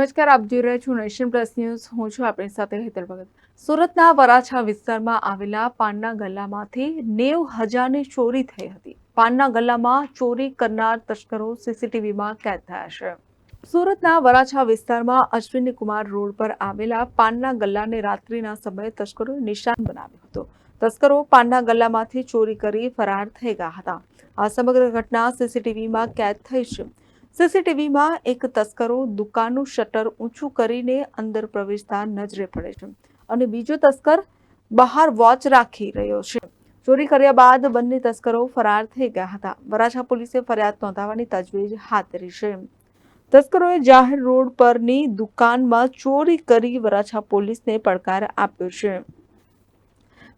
નમસ્કાર, આપ જોઈ રહ્યા છો નેશન પ્લસ ન્યૂઝ. હું છું આપણી સાથે હેતલ ભગત. સુરતના વરાછા વિસ્તારમાં આવેલા પાનના ગલ્લામાંથી નેવ હજારની ચોરી થઈ હતી. પાનના ગલ્લામાં ચોરી કરનાર તસ્કરો સીસીટીવીમાં કેદ થયા છે. સુરતના વરાછા વિસ્તારમાં અશ્વિની કુમાર રોડ પર આવેલા પાનના ગલ્લાને રાત્રિના સમયે તસ્કરોએ નિશાન બનાવ્યો હતો. તસ્કરો પાનના ગલ્લામાંથી ચોરી કરી ફરાર થઈ ગયા હતા. આ સમગ્ર ઘટના સીસીટીવીમાં કેદ થઈ છે. સીસીટીવીમાં એક તસ્કરો દુકાનનું શટર ઊંચું કરીને અંદર પ્રવેશતા નજરે પડે છે અને બીજો તસ્કર બહાર વોચ રાખી રહ્યો છે. ચોરી કર્યા બાદ બંને તસ્કરો ફરાર થઈ ગયા હતા. વરાછા પોલીસે ફરિયાદ નોંધાવવાની તજવીજ હાથ ધરી છે. તસ્કરોએ જાહેર રોડ પરની દુકાનમાં ચોરી કરી વરાછા પોલીસને પડકાર આપ્યો છે.